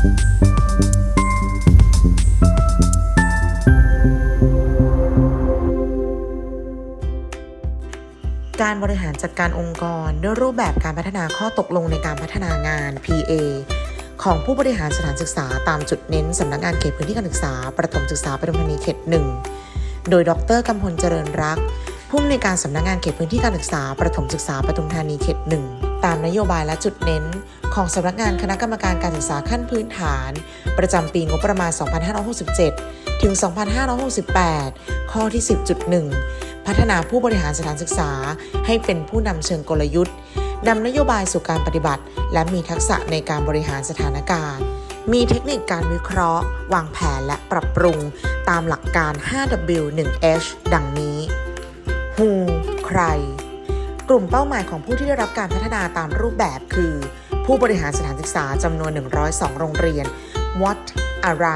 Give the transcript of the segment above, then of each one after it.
การบริหารจัดการองค์กรด้วยรูปแบบการพัฒนาข้อตกลงในการพัฒนางาน PA ของผู้บริหารสถานศึกษาตามจุดเน้นสำนักงานเขตพื้นที่การศึกษา ประถมศึกษาปทุมธานีเขตหนึ่งโดยดรกำพลเจริญรัก ผู้อำนวยการสำนักงานเขตพื้นที่การศึกษา ประถมศึกษาปทุมธานีเขตหนึ่งตามนโยบายและจุดเน้น ของสำนักงานคณะกรรมการการศึกษาขั้นพื้นฐาน ประจำปีงบประมาณ 2567 ถึง 2568 ข้อที่ 10.1 พัฒนาผู้บริหารสถานศึกษา ให้เป็นผู้นำเชิงกลยุทธ์นำนโยบายสู่การปฏิบัติ และมีทักษะในการบริหารสถานการณ์ มีเทคนิคการวิเคราะห์ วางแผนและปรับปรุง ตามหลักการ 5W 1H ดังนี้ Who ใคร กลุ่มเป้าหมายของผู้ที่ได้รับการพัฒนาตามรูปแบบคือ ผู้บริหารสถานศึกษาจำนวน 102 โรงเรียน What อะไร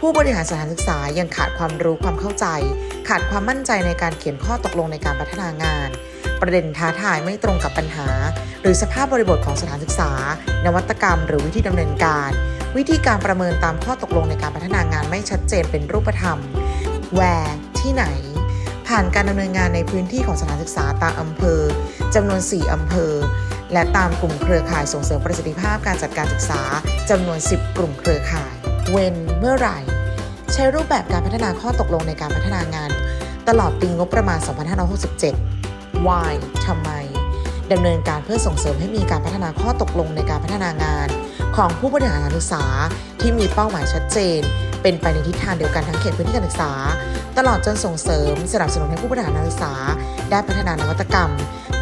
ผู้บริหารสถานศึกษายังขาดความรู้ความเข้าใจ ขาดความมั่นใจในการเขียนข้อตกลงในการพัฒนางาน ประเด็นท้าทายไม่ตรงกับปัญหา หรือสภาพบริบทของสถานศึกษา นวัตกรรม หรือวิธีดำเนินการ วิธีการประเมินตามข้อตกลงในการพัฒนางานไม่ชัดเจนเป็นรูปธรรม where ที่ไหน ผ่านการดำเนินงานในพื้นที่ของสถานศึกษาตามอำเภอจำนวน 4 อำเภอ และตามกลุ่มเครือข่ายส่งเสริมประสิทธิภาพการจัดการศึกษาจำนวน 10 กลุ่มเครือข่าย when เมื่อไหร่ ใช้รูปแบบการพัฒนาข้อตกลงในการพัฒนางาน ตลอดปีงบประมาณ 2567 why ทำไมดำเนินการเพื่อส่งเสริมให้มีการพัฒนาข้อตกลงในการพัฒนางาน ของผู้บริหารสถานศึกษาที่มีเป้าหมายชัดเจน เป็นไปในทิศทางเดียวกันทั้งเขตพื้นที่การศึกษา ตลอดจนส่งเสริมสนับสนุนให้ผู้บริหารนักศึกษา ได้พัฒนานวัตกรรม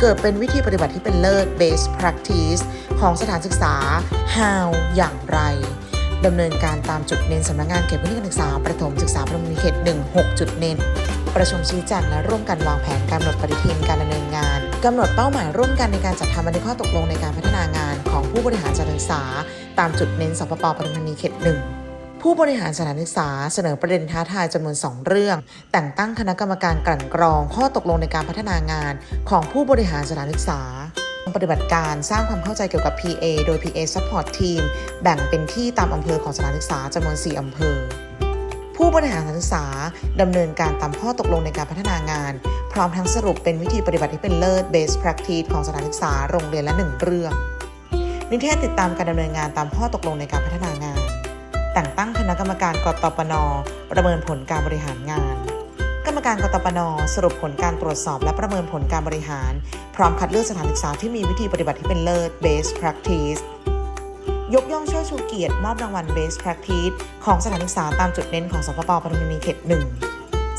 เกิดเป็นวิธีปฏิบัติที่เป็นเลิศ best practice ของสถานศึกษา how อย่างไรดำเนินการตามจุดเน้นสำนักงานเขตพื้นที่การศึกษาประถมศึกษาประถมเขต 1 6 จุดเน้น ประชุมชี้แจงและร่วมกันวางแผนกำหนดปฏิทินการดำเนินงานกำหนดเป้าหมายร่วมกันในการจัดทำบันทึกข้อตกลงในการพัฒนางานของผู้บริหารสถานศึกษา ตามจุดเน้นสปปปทุมธานีเขตหนึ่ง ผู้บริหารสถานศึกษาเสนอประเด็นท้าทายจำนวน 2 เรื่อง แต่งตั้งคณะกรรมการกลั่นกรอง ข้อตกลงในการพัฒนางานของผู้บริหารสถานศึกษาปฏิบัติการสร้างความเข้าใจเกี่ยวกับ PA โดย PA Support Team แบ่งเป็นที่ตามอำเภอของสถานศึกษาจำนวน 4 อำเภอ ผู้บริหารสถานศึกษาดำเนินการตามข้อตกลงในการพัฒนางาน พร้อมทั้งสรุปเป็นวิธีปฏิบัติที่เป็นเลิศ best practice ของสถานศึกษาโรงเรียนละหนึ่งเรื่อง นิเทศติดตามการดำเนินงานตามข้อตกลงในการพัฒนางาน แต่งตั้งคณะกรรมการกตปน ประเมินผลการบริหารงาน กรรมการกตปน สรุปผลการตรวจสอบและประเมินผลการบริหาร พร้อมคัดเลือกสถานศึกษาที่มีวิธีปฏิบัติที่เป็นเลิศ best practice ยกย่องเชิดชูเกียรติมอบรางวัล best practice ของสถานศึกษาตามจุดเน้นของสปปปทุมธานีเขตหนึ่ง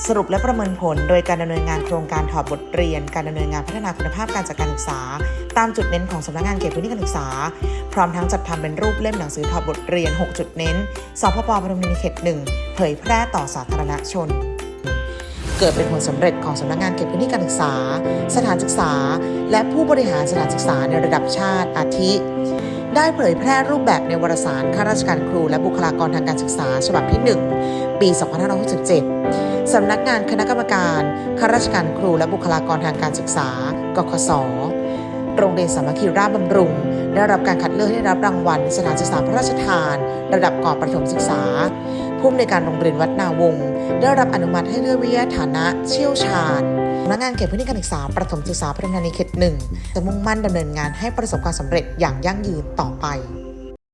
สรุปและประเมินผลโดยการดำเนินงานโครงการถอดบทเรียน การดำเนินงานพัฒนาคุณภาพการจัดการศึกษา ตามจุดเน้นของสำนักงานเขตพื้นที่การศึกษา พร้อมทั้งจัดทำเป็นรูปเล่มหนังสือถอดบทเรียน 6 จุดเน้นสพปปทุมธานีเขตหนึ่งเผยแพร่ต่อสาธารณชน เกิดเป็นผลสำเร็จของสำนักงานเขตพื้นที่การศึกษา สถานศึกษา และผู้บริหารสถานศึกษาในระดับชาติอาทิ ได้เผยแพร่รูปแบบในวารสารข้าราชการครูและบุคลากรทางการศึกษา ฉบับที่ 1 ปี 2567 สำนักงานคณะกรรมการข้าราชการครูและบุคลากรทางการศึกษากคสโรงเรียนสามัคคีราชบำรุง ได้รับการคัดเลือกให้รับรางวัล สถานศึกษาพระราชทาน ระดับก่อนประถมศึกษา ผู้อำนวยการโรงเรียนวัดนาวงศ์ได้รับอนุมัติให้เลื่อนวิทยาฐานะเชี่ยวชาญสำนักงานเขตพื้นที่การศึกษาประถมศึกษาพรมธานีเขตหนึ่งจะมุ่งมั่นดำเนินงานให้ประสบความสำเร็จอย่างยั่งยืนต่อไป